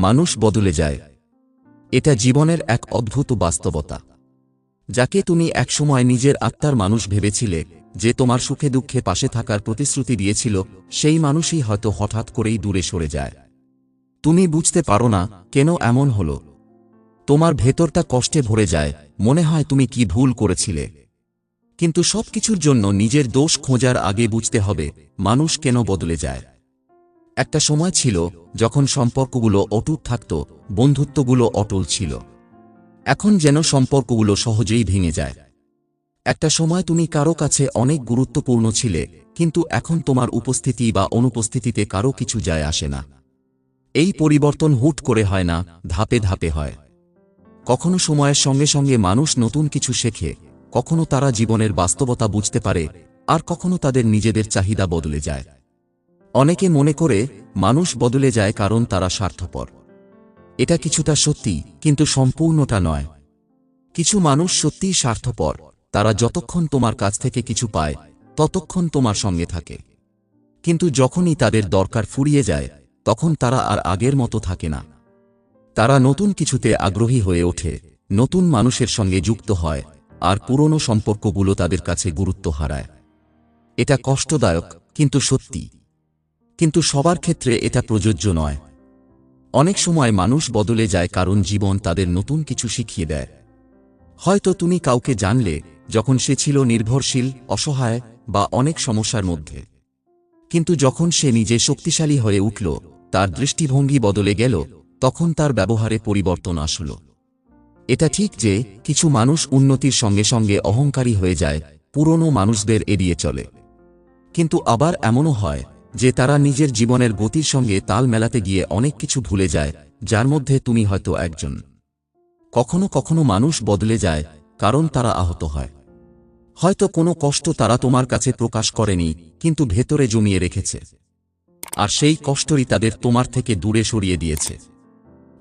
মানুষ বদলে যায়। এটা জীবনের এক অদ্ভুত বাস্তবতা। যাকে তুমি একসময় নিজের আত্মার মানুষ ভেবেছিলে যে তোমার সুখে দুঃখে পাশে থাকার প্রতিশ্রুতি দিয়েছিল, সেই মানুষই হয়তো হঠাৎ করেই দূরে সরে যায়। তুমি বুঝতে পারো না কেন এমন হলো। তোমার ভেতরটা কষ্টে ভরে যায়, মনে হয় তুমি কি ভুল করেছিলে। কিন্তু সবকিছুর জন্য নিজের দোষ খোঁজার আগে বুঝতে হবে, মানুষ কেন বদলে যায়। একটা সময় ছিল যখন সম্পর্কগুলো অটুট থাকত, বন্ধুত্বগুলো অটল ছিল। এখন যেন সম্পর্কগুলো সহজেই ভেঙে যায়। একটা সময় তুমি কারও কাছে অনেক গুরুত্বপূর্ণ ছিলে, কিন্তু এখন তোমার উপস্থিতি বা অনুপস্থিতিতে কারও কিছু যায় আসে না। এই পরিবর্তন হুট করে হয় না, ধাপে ধাপে হয়। কখনো সময়ের সঙ্গে সঙ্গে মানুষ নতুন কিছু শেখে, কখনো তারা জীবনের বাস্তবতা বুঝতে পারে, আর কখনো তাদের নিজেদের চাহিদা বদলে যায়। অনেকে মনে করে মানুষ বদলে যায় কারণ তারা স্বার্থপর। এটা কিছুটা সত্যি, কিন্তু সম্পূর্ণটা নয়। কিছু মানুষ সত্যিই স্বার্থপর, তারা যতক্ষণ তোমার কাছ থেকে কিছু পায়, ততক্ষণ তোমার সঙ্গে থাকে। কিন্তু যখনই তাদের দরকার ফুরিয়ে যায়, তখন তারা আর আগের মতো থাকে না। তারা নতুন কিছুতে আগ্রহী হয়ে ওঠে, নতুন মানুষের সঙ্গে যুক্ত হয়, আর পুরনো সম্পর্কগুলো তাদের কাছে গুরুত্ব হারায়। এটা কষ্টদায়ক, কিন্তু সত্যি। কিন্তু সবার ক্ষেত্রে এটা প্রযোজ্য নয়। অনেক সময় মানুষ বদলে যায় কারণ জীবন তাদের নতুন কিছু শিখিয়ে দেয়। হয়তো তুমি কাউকে জানলে যখন সে ছিল নির্ভরশীল, অসহায় বা অনেক সমস্যার মধ্যে। কিন্তু যখন সে নিজে শক্তিশালী হয়ে উঠল, তার দৃষ্টিভঙ্গি বদলে গেল, তখন তার ব্যবহারে পরিবর্তন আসল। এটা ঠিক যে কিছু মানুষ উন্নতির সঙ্গে সঙ্গে অহংকারী হয়ে যায়, পুরনো মানুষদের এড়িয়ে চলে। কিন্তু আবার এমনও হয় যে তারা নিজের জীবনের গতির সঙ্গে তাল মেলাতে গিয়ে অনেক কিছু ভুলে যায়, যার মধ্যে তুমি হয়তো একজন। কখনো কখনো মানুষ বদলে যায়, কারণ তারা আহত হয়। হয়তো কোনো কষ্ট তারা তোমার কাছে প্রকাশ করেনি, কিন্তু ভেতরে জমিয়ে রেখেছে। আর সেই কষ্টই তাদের তোমার থেকে দূরে সরিয়ে দিয়েছে।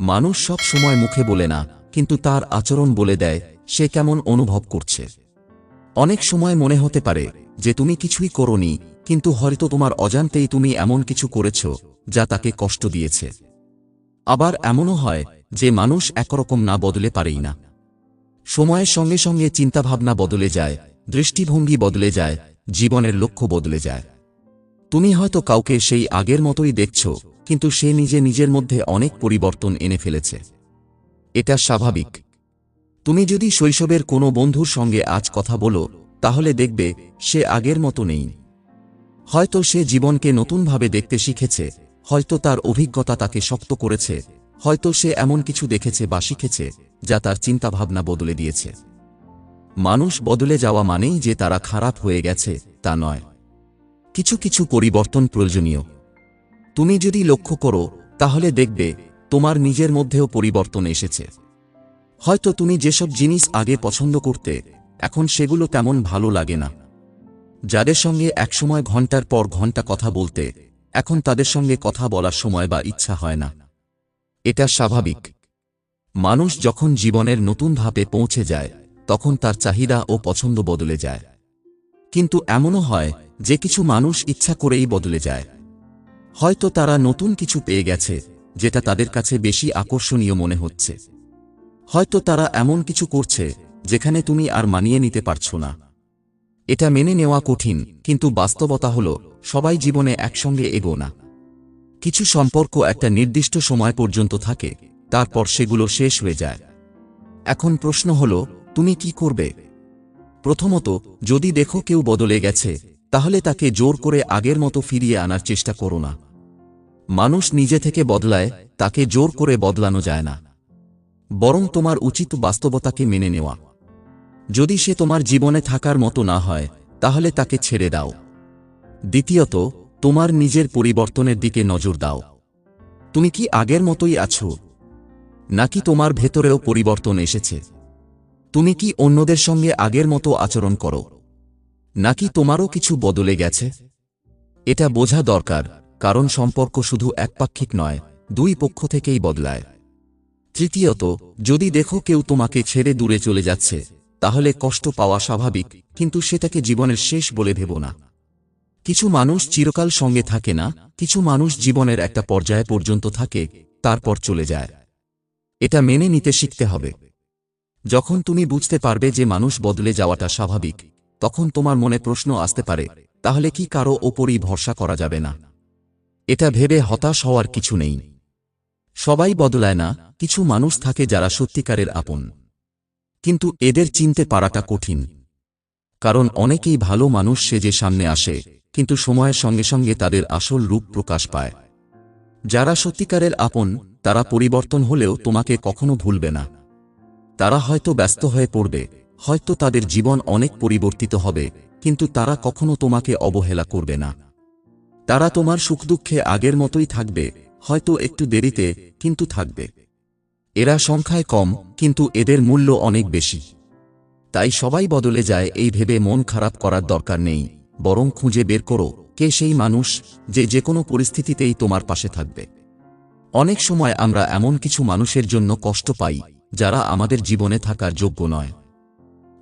মানুষ সব সময় মুখে বলে না, কিন্তু তার আচরণ বলে দেয়, সে কেমন অনুভব করছে। অনেক সময় মনে হতে পারে, যে তুমি কিছুই করনি কিন্তু হয়তো তোমার অজান্তেই তুমি এমন কিছু করেছ, যা তাকে কষ্ট দিয়েছে। আবার এমনও হয় যে মানুষ একরকম না বদলে পারেই না। সময়ের সঙ্গে সঙ্গে চিন্তাভাবনা বদলে যায়, দৃষ্টিভঙ্গি বদলে যায়, জীবনের লক্ষ্য বদলে যায়। তুমি হয়তো কাউকে সেই আগের মতোই দেখছ, কিন্তু সে নিজে নিজের মধ্যে অনেক পরিবর্তন এনে ফেলেছে। এটা স্বাভাবিক। তুমি যদি শৈশবের কোনো বন্ধুর সঙ্গে আজ কথা বলো, তাহলে দেখবে সে আগের মতো নেই। হয়তো সে জীবনকে নতুনভাবে দেখতে শিখেছে, হয়তো তার অভিজ্ঞতা তাকে শক্ত করেছে, হয়তো সে এমন কিছু দেখেছে বা শিখেছে, যা তার চিন্তাভাবনা বদলে দিয়েছে। মানুষ বদলে যাওয়া মানেই যে তারা খারাপ হয়ে গেছে, তা নয়। কিছু কিছু পরিবর্তন প্রয়োজনীয়। তুমি যদি লক্ষ্য করো, তাহলে দেখবে, তোমার নিজের মধ্যেও পরিবর্তন এসেছে। হয়তো তুমি যেসব জিনিস আগে পছন্দ করতে, এখন সেগুলো তেমন ভালো লাগে না। যাদের সঙ্গে একসময় ঘণ্টার পর ঘণ্টা কথা বলতে, এখন তাদের সঙ্গে কথা বলার সময় বা ইচ্ছা হয় না। এটা স্বাভাবিক। মানুষ যখন জীবনের নতুন ধাপে পৌঁছে যায়, তখন তার চাহিদা ও পছন্দ বদলে যায়। কিন্তু এমনও হয় যে কিছু মানুষ ইচ্ছা করেই বদলে যায়। হয়তো তারা নতুন কিছু পেয়ে গেছে, যেটা তাদের কাছে বেশি আকর্ষণীয় মনে হচ্ছে। হয়তো তারা এমন কিছু করছে, যেখানে তুমি আর মানিয়ে নিতে পারছ না। এটা মেনে নেওয়া কঠিন, কিন্তু বাস্তবতা হল, সবাই জীবনে একসঙ্গে এগো না। কিছু সম্পর্ক একটা নির্দিষ্ট সময় পর্যন্ত থাকে, তারপর সেগুলো শেষ হয়ে যায়। এখন প্রশ্ন হল, তুমি কি করবে? প্রথমত, যদি দেখো কেউ বদলে গেছে, তাহলে তাকে জোর করে আগের মতো ফিরিয়ে আনার চেষ্টা করো না। মানুষ নিজে থেকে বদলায়, তাকে জোর করে বদলানো যায় না। বরং তোমার উচিত বাস্তবতাকে মেনে নেওয়া। যদি সে তোমার জীবনে থাকার মতো না হয়, তাহলে তাকে ছেড়ে দাও। দ্বিতীয়ত, তোমার নিজের পরিবর্তনের দিকে নজর দাও। তুমি কি আগের মতোই আছো? নাকি তোমার ভেতরেও পরিবর্তন এসেছে? তুমি কি অন্যদের সঙ্গে আগের মতো আচরণ করো? নাকি তোমারও কিছু বদলে গেছে? এটা বোঝা দরকার, কারণ সম্পর্ক শুধু একপাক্ষিক নয়, দুই পক্ষ থেকেই বদলায়। তৃতীয়ত, যদি দেখো কেউ তোমাকে ছেড়ে দূরে চলে যাচ্ছে তাহলে কষ্ট পাওয়া স্বাভাবিক, কিন্তু সেটাকে জীবনের শেষ বলে ভেব না। কিছু মানুষ চিরকাল সঙ্গে থাকে না, কিছু মানুষ জীবনের একটা পর্যায় পর্যন্ত থাকে, তারপর চলে যায়। এটা মেনে নিতে শিখতে হবে। যখন তুমি বুঝতে পারবে যে মানুষ বদলে যাওয়াটা স্বাভাবিক, তখন তোমার মনে প্রশ্ন আসতে পারে, তাহলে কি কারও ওপরই ভরসা করা যাবে না? এটা ভেবে হতাশ হওয়ার কিছু নেই। সবাই বদলায় না, কিছু মানুষ থাকে যারা সত্যিকারের আপন। কিন্তু এদের চিনতে পারাটা কঠিন। কারণ অনেকেই ভালো মানুষ সেজে সামনে আসে, কিন্তু সময়ের সঙ্গে সঙ্গে তাদের আসল রূপ প্রকাশ পায়। যারা সত্যিকারের আপন, তারা পরিবর্তন হলেও তোমাকে কখনো ভুলবে না। তারা হয়তো ব্যস্ত হয়ে পড়বে, হয়তো তাদের জীবন অনেক পরিবর্তিত হবে, কিন্তু তারা কখনো তোমাকে অবহেলা করবে না। তারা তোমার সুখ দুঃখে আগের মতোই থাকবে, হয়তো একটু দেরিতে, কিন্তু থাকবে। এরা সংখ্যায় কম, কিন্তু এদের মূল্য অনেক বেশি। তাই সবাই বদলে যায়, এই ভেবে মন খারাপ করার দরকার নেই, বরং খুঁজে বের করো, কে সেই মানুষ যে যে কোনো পরিস্থিতিতেই তোমার পাশে থাকবে। অনেক সময় আমরা এমন কিছু মানুষের জন্য কষ্ট পাই, যারা আমাদের জীবনে থাকার যোগ্য নয়।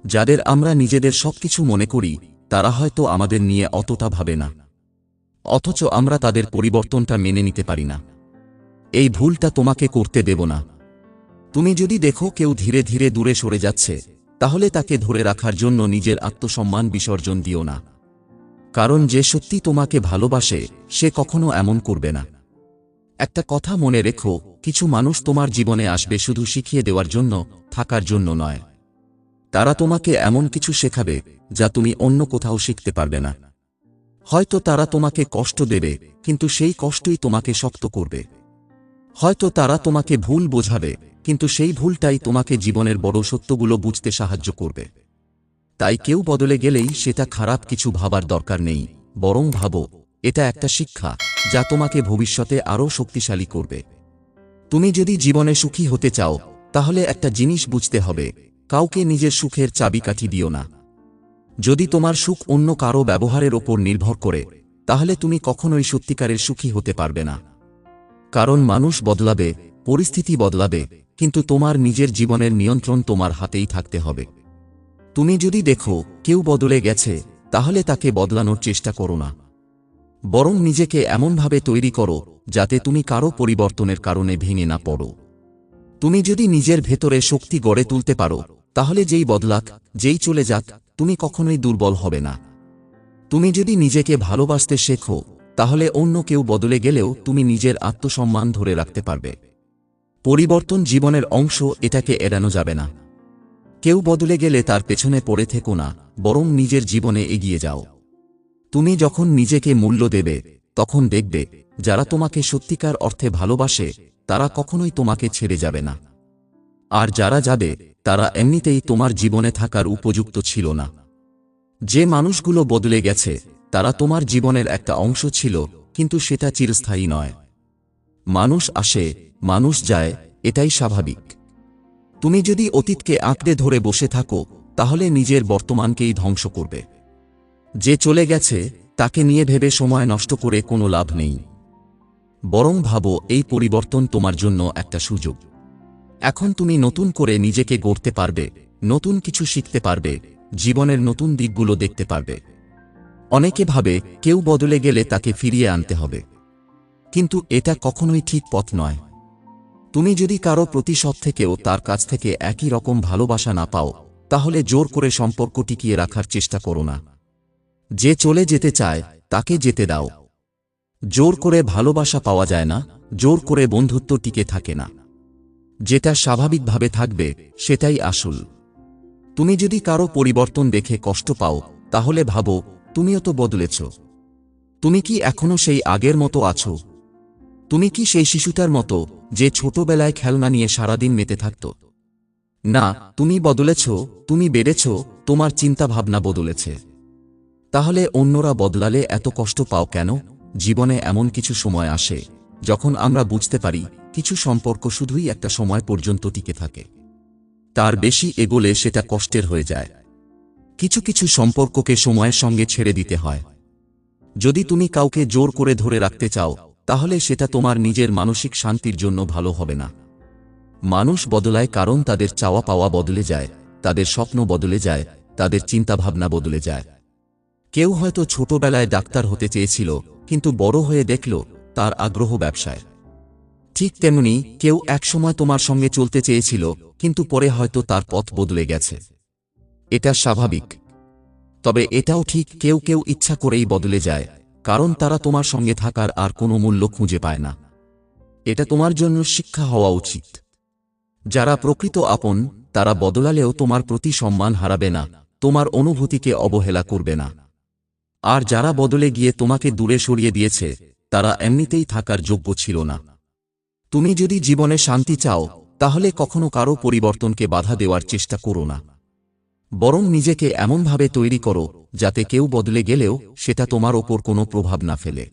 যাদের আমরা নিজেদের সবকিছু মনে করি, তারা হয়তো আমাদের নিয়ে অতটা ভাবে না। অথচ আমরা তাদের পরিবর্তনটা মেনে নিতে পারি না। এই ভুলটা তোমাকে করতে দেব না। তুমি যদি দেখো কেউ ধীরে ধীরে দূরে সরে যাচ্ছে, তাহলে তাকে ধরে রাখার জন্য নিজের আত্মসম্মান বিসর্জন দিও না। কারণ যে সত্যি তোমাকে ভালোবাসে, সে কখনো এমন করবে না। একটা কথা মনে রেখো, কিছু মানুষ তোমার জীবনে আসবে শুধু শিখিয়ে দেওয়ার জন্য, থাকার জন্য নয়। তারা তোমাকে এমন কিছু শেখাবে, যা তুমি অন্য কোথাও শিখতে পারবে না। হয়তো তারা তোমাকে কষ্ট দেবে, কিন্তু সেই কষ্টই তোমাকে শক্ত করবে। হয়তো তারা তোমাকে ভুল বোঝাবে কিন্তু সেই ভুলটাই তোমাকে জীবনের বড় সত্যগুলো বুঝতে সাহায্য করবে। তাই কেউ বদলে গেলেই সেটা খারাপ কিছু ভাবার দরকার নেই, বরং ভাবো, এটা একটা শিক্ষা, যা তোমাকে ভবিষ্যতে আরও শক্তিশালী করবে। তুমি যদি জীবনে সুখী হতে চাও, তাহলে একটা জিনিস বুঝতে হবে, কাউকে নিজের সুখের চাবিকাঠি দিও না। যদি তোমার সুখ অন্য কারও ব্যবহারের ওপর নির্ভর করে, তাহলে তুমি কখনোই সত্যিকারের সুখী হতে পারবে না। কারণ মানুষ বদলাবে, পরিস্থিতি বদলাবে কিন্তু তোমার নিজের জীবনের নিয়ন্ত্রণ তোমার হাতেই থাকতে হবে। তুমি যদি দেখো, কেউ বদলে গেছে, তাহলে তাকে বদলানোর চেষ্টা করো না। বরং নিজেকে এমনভাবে তৈরি করো, যাতে তুমি কারও পরিবর্তনের কারণে ভেঙে না পড়ো। তুমি যদি নিজের ভেতরে শক্তি গড়ে তুলতে পারো, তাহলে যেই বদলাক, যেই চলে যাক, তুমি কখনোই দুর্বল হবে না। তুমি যদি নিজেকে ভালোবাসতে শেখো, তাহলে অন্য কেউ বদলে গেলেও তুমি নিজের আত্মসম্মান ধরে রাখতে পারবে। পরিবর্তন জীবনের অংশ এটাকে এড়ানো যাবে না। কেউ বদলে গেলে তার পেছনে পড়ে থেকো না, বরং নিজের জীবনে এগিয়ে যাও। তুমি যখন নিজেকে মূল্য দেবে, তখন দেখবে, যারা তোমাকে সত্যিকার অর্থে ভালোবাসে, তারা কখনোই তোমাকে ছেড়ে যাবে না। আর যারা যাবে, তারা এমনিতেই তোমার জীবনে থাকার উপযুক্ত ছিল না। যে মানুষগুলো বদলে গেছে, তারা তোমার জীবনের একটা অংশ ছিল, কিন্তু সেটা চিরস্থায়ী নয়। মানুষ আসে মানুষ যায়, এটাই স্বাভাবিক। তুমি যদি অতীতকে আঁকড়ে ধরে বসে থাকো, তাহলে নিজের বর্তমানকেই ধ্বংস করবে। যে চলে গেছে, তাকে নিয়ে ভেবে সময় নষ্ট করে কোনো লাভ নেই। বরং ভাবো, এই পরিবর্তন তোমার জন্য একটা সুযোগ। এখন তুমি নতুন করে নিজেকে গড়তে পারবে, নতুন কিছু শিখতে পারবে, জীবনের নতুন দিকগুলো দেখতে পারবে। অনেকে ভাবে, কেউ বদলে গেলে তাকে ফিরিয়ে আনতে হবে। কিন্তু এটা কখনোই ঠিক পথ নয়। তুমি যদি কারও প্রতিশোধ থেকেও তার কাছ থেকে একই রকম ভালোবাসা না পাও, তাহলে জোর করে সম্পর্ক টিকিয়ে রাখার চেষ্টা করো না। যে চলে যেতে চায়, তাকে যেতে দাও। জোর করে ভালোবাসা পাওয়া যায় না, জোর করে বন্ধুত্ব টিকে থাকে না। যেটা স্বাভাবিকভাবে থাকবে, সেটাই আসল। তুমি যদি কারও পরিবর্তন দেখে কষ্ট পাও, তাহলে ভাবো, তুমিও তো বদলেছ। তুমি কি এখনও সেই আগের মতো আছো? তুমি কি সেই শিশুটার মতো যে ছোটবেলায় খেলনা নিয়ে সারাদিন মেতে থাকত? না, তুমি বদলেছ, তুমি বেড়েছ, তোমার চিন্তাভাবনা বদলেছে। তাহলে অন্যরা বদলালে এত কষ্ট পাও কেন? জীবনে এমন কিছু সময় আসে, যখন আমরা বুঝতে পারি কিছু সম্পর্ক শুধুই একটা সময় পর্যন্ত টিকে থাকে। তার বেশি এগোলে সেটা কষ্টের হয়ে যায়। কিছু কিছু সম্পর্ককে সময়ের সঙ্গে ছেড়ে দিতে হয়। যদি তুমি কাউকে জোর করে ধরে রাখতে চাও তাহলে সেটা তোমার নিজের মানসিক শান্তির জন্য ভালো হবে না। মানুষ বদলায় কারণ তাদের চাওয়া পাওয়া বদলে যায়, তাদের স্বপ্ন বদলে যায়, তাদের চিন্তাভাবনা বদলে যায়। কেউ হয়তো ছোটবেলায় ডাক্তার হতে চেয়েছিল, কিন্তু বড় হয়ে দেখল, তার আগ্রহ ব্যবসায়। ঠিক তেমনি কেউ একসময় তোমার সঙ্গে চলতে চেয়েছিল, কিন্তু পরে হয়তো তার পথ বদলে গেছে। এটা স্বাভাবিক। তবে এটাও ঠিক, কেউ কেউ ইচ্ছা করেই বদলে যায়। কারণ তারা তোমার সঙ্গে থাকার আর কোনো মূল্য খুঁজে পায় না। এটা তোমার জন্য শিক্ষা হওয়া উচিত। যারা প্রকৃত আপন, তারা বদলালেও তোমার প্রতি সম্মান হারাবে না, তোমার অনুভূতিকে অবহেলা করবে না। আর যারা বদলে গিয়ে তোমাকে দূরে সরিয়ে দিয়েছে, তারা এমনিতেই থাকার যোগ্য ছিল না। তুমি যদি জীবনে শান্তি চাও, তাহলে কখনো কারও পরিবর্তনকে বাধা দেওয়ার চেষ্টা করো না। বরং নিজেকে এমনভাবে তৈরি করো, যাতে কেউ বদলে গেলেও সেটা তোমার ওপর কোনো প্রভাব না ফেলে।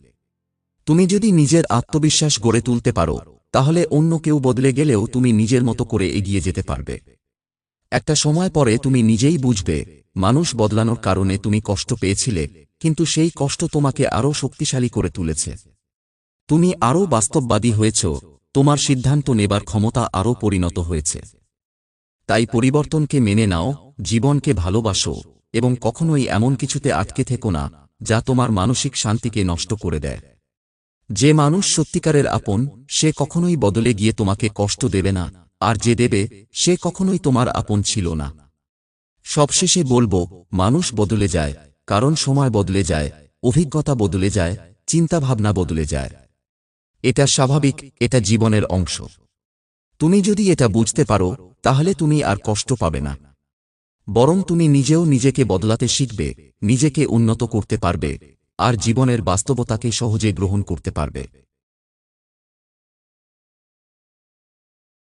তুমি যদি নিজের আত্মবিশ্বাস গড়ে তুলতে পারো, তাহলে অন্য কেউ বদলে গেলেও তুমি নিজের মতো করে এগিয়ে যেতে পারবে। একটা সময় পরে তুমি নিজেই বুঝবে, মানুষ বদলানোর কারণে তুমি কষ্ট পেয়েছিলে, কিন্তু সেই কষ্ট তোমাকে আরও শক্তিশালী করে তুলেছে। তুমি আরও বাস্তববাদী হয়েছ, তোমার সিদ্ধান্ত নেবার ক্ষমতা আরও পরিণত হয়েছে। তাই পরিবর্তনকে মেনে নাও জীবনকে ভালোবাসো এবং কখনোই এমন কিছুতে আটকে থেকো না, যা তোমার মানসিক শান্তিকে নষ্ট করে দেয়। যে মানুষ সত্যিকারের আপন, সে কখনোই বদলে গিয়ে তোমাকে কষ্ট দেবে না, আর যে দেবে, সে কখনোই তোমার আপন ছিল না। সবশেষে বলব, মানুষ বদলে যায়, কারণ সময় বদলে যায়, অভিজ্ঞতা বদলে যায়, চিন্তাভাবনা বদলে যায়। এটা স্বাভাবিক, এটা জীবনের অংশ। তুমি যদি এটা বুঝতে পারো, তাহলে তুমি আর কষ্ট পাবে না। বরং তুমি নিজেও নিজেকে বদলাতে শিখবে, নিজেকে উন্নত করতে পারবে, আর জীবনের বাস্তবতাকে সহজে গ্রহণ করতে পারবে।